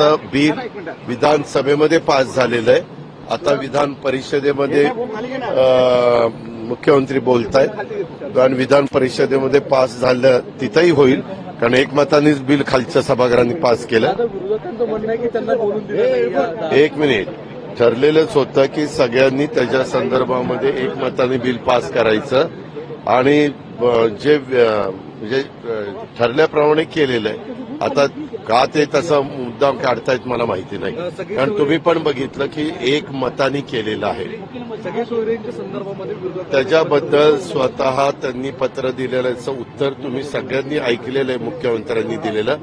असं बिल विधानसभेमध्ये पास झालेलं आहे. आता विधान परिषदेमध्ये मुख्यमंत्री मुख्यमंत्री बोलतायत. आणि विधान परिषदेमध्ये पास झालं तिथंही होईल. कारण एकमतानेच बिल खालच्या सभागृहांनी पास केलं. एक मिनिट. ठरलेलंच होतं की सगळ्यांनी त्याच्या संदर्भामध्ये एकमताने बिल पास करायचं. आणि जे म्हणजे ठरल्याप्रमाणे केलेलं आहे. आता का ते तसं मुद्दाम काढतायत मला माहिती नाही. कारण तुम्ही पण बघितलं की एक मताने केलेलं आहे. त्याच्याबद्दल स्वतः त्यांनी पत्र दिलेल्याचं उत्तर तुम्ही सगळ्यांनी ऐकलेलं आहे मुख्यमंत्र्यांनी दिलेलं.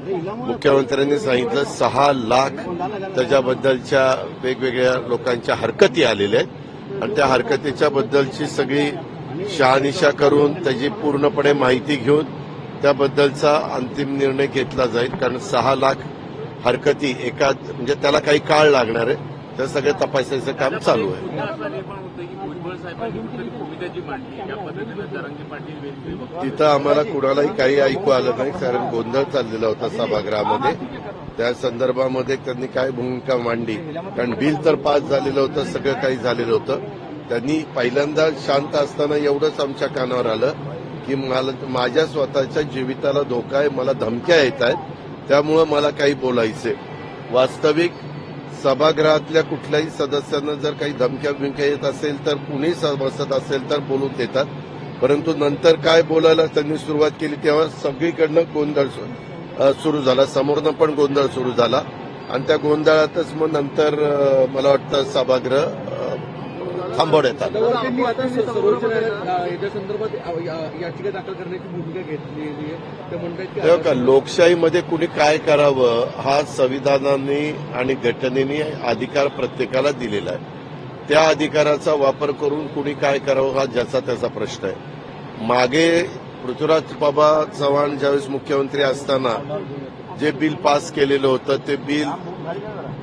मुख्यमंत्र्यांनी सांगितलं सहा लाख त्याच्याबद्दलच्या वेगवेगळ्या लोकांच्या हरकती आलेल्या आहेत. आणि त्या हरकतीच्या बद्दलची सगळी शहानिशा करून त्याची पूर्णपणे माहिती घेऊन त्याबद्दलचा अंतिम निर्णय घेतला जाईल कारण सहा लाख हरकती एका म्हणजे त्याला काही काळ लागणार आहे. तर सगळं तपासायचं काम चालू आहे. तिथं आम्हाला कुणालाही काही ऐकू आलं नाही कारण गोंधळ चाललेला होता सभागृहामध्ये. त्या संदर्भामध्ये त्यांनी काय भूमिका मांडली? कारण बिल तर पास झालेलं होतं सगळं काही झालेलं होतं. त्यांनी पहिल्यांदा शांत असताना एवढंच आमच्या कानावर आलं. की मला माझ्या स्वतःच्या जीविताला धोका आहे मला धमक्या येत आहेत त्यामुळं मला काही बोलायचे वास्तविक सभागृहातल्या कुठल्याही सदस्यांना जर काही धमक्या बिमक्या येत असेल तर कुणी बसत असेल तर बोलून देतात. परंतु नंतर काय बोलायला त्यांनी सुरुवात केली तेव्हा सगळीकडनं गोंधळ सु- सुरू झाला. समोरनं पण गोंधळ सुरू झाला. आणि त्या गोंधळातच मग नंतर मला वाटतं सभागृह थांबवण्यात आलं का लोकशाहीमध्ये कुणी काय करावं हा संविधानाने आणि घटनेने अधिकार प्रत्येकाला दिलेला आहे. त्या अधिकाराचा वापर करून कुणी काय करावं हा ज्याचा त्याचा प्रश्न आहे. मागे पृथ्वीराज बाबा चव्हाण ज्यावेळेस मुख्यमंत्री असताना जे बिल पास केलेलं होतं ते बिल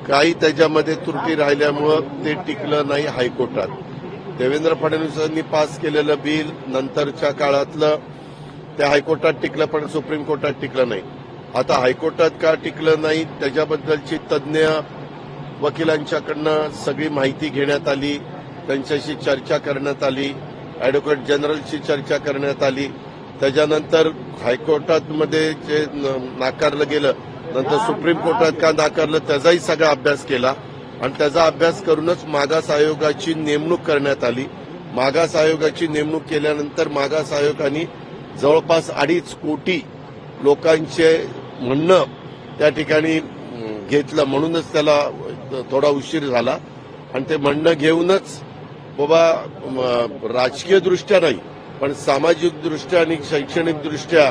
काही त्याच्यामध्ये त्रुटी राहिल्यामुळं ते टिकलं नाही हायकोर्टात. देवेंद्र फडणवीसांनी पास केलेलं बिल नंतरच्या काळातलं त्या हायकोर्टात टिकलं पण सुप्रीम कोर्टात टिकलं नाही. आता हायकोर्टात का टिकलं नाही त्याच्याबद्दलची तज्ज्ञ वकिलांच्याकडनं सगळी माहिती घेण्यात आली त्यांच्याशी चर्चा करण्यात आली अॅडव्होकेट जनरलशी चर्चा करण्यात आली. त्याच्यानंतर हायकोर्टात मध्ये जे नाकारलं गेलं नंतर सुप्रीम कोर्टात का नाकारलं त्याचाही सगळा अभ्यास केला. आणि त्याचा अभ्यास करूनच मागास आयोगाची नेमणूक करण्यात आली. मागास आयोगाची नेमणूक केल्यानंतर मागास आयोगाने जवळपास अडीच कोटी लोकांचे म्हणणं त्या ठिकाणी घेतलं. म्हणूनच त्याला थोडा उशीर झाला. आणि ते म्हणणं घेऊनच बाबा राजकीयदृष्ट्या राजकीय दृष्ट्या नाही पण सामाजिकदृष्ट्या आणि शैक्षणिकदृष्ट्या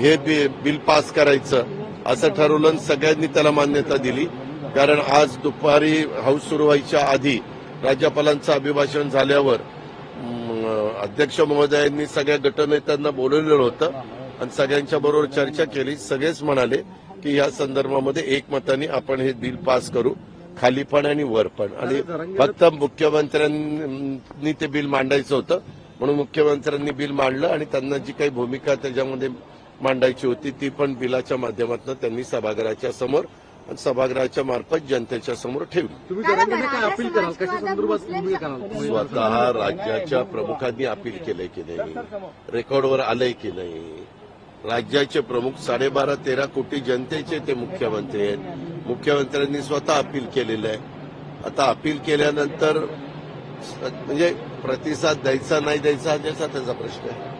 हे बिल पास करायचं असं ठरवलं सगळ्यांनी त्याला मान्यता दिली. कारण आज दुपारी हाऊस सुरू व्हायच्या आधी राज्यपालांचं अभिभाषण झाल्यावर अध्यक्ष महोदयांनी सगळ्या गटनेत्यांना बोलवलेलं होतं आणि सगळ्यांच्या बरोबर चर्चा केली. सगळेच म्हणाले की या संदर्भामध्ये एकमताने आपण हे बिल पास करू खाली पण आणि वर पण. आणि फक्त मुख्यमंत्र्यांनी ते बिल मांडायचं होतं. म्हणून मुख्यमंत्र्यांनी बिल मांडलं आणि त्यांना जी काही भूमिका त्याच्यामध्ये मांडायची होती ती पण बिलाच्या माध्यमातून त्यांनी सभागृहाच्या समोर सभागृहाच्या मार्फत जनतेच्या समोर ठेवली. तुम्ही जरांगेंना काय अपील कराल? कशा संदर्भात भूमिका कराल? स्वतः राज्याच्या प्रमुखांनी अपील केलंय की नाही? रेकॉर्डवर आलंय की नाही? राज्याचे प्रमुख साडेबारा तेरा कोटी जनतेचे ते मुख्यमंत्री आहेत. मुख्यमंत्र्यांनी स्वतः अपील केलेलं आहे. आता अपील केल्यानंतर म्हणजे प्रतिसाद द्यायचा नाही द्यायचा हा ज्याचा त्याचा प्रश्न आहे.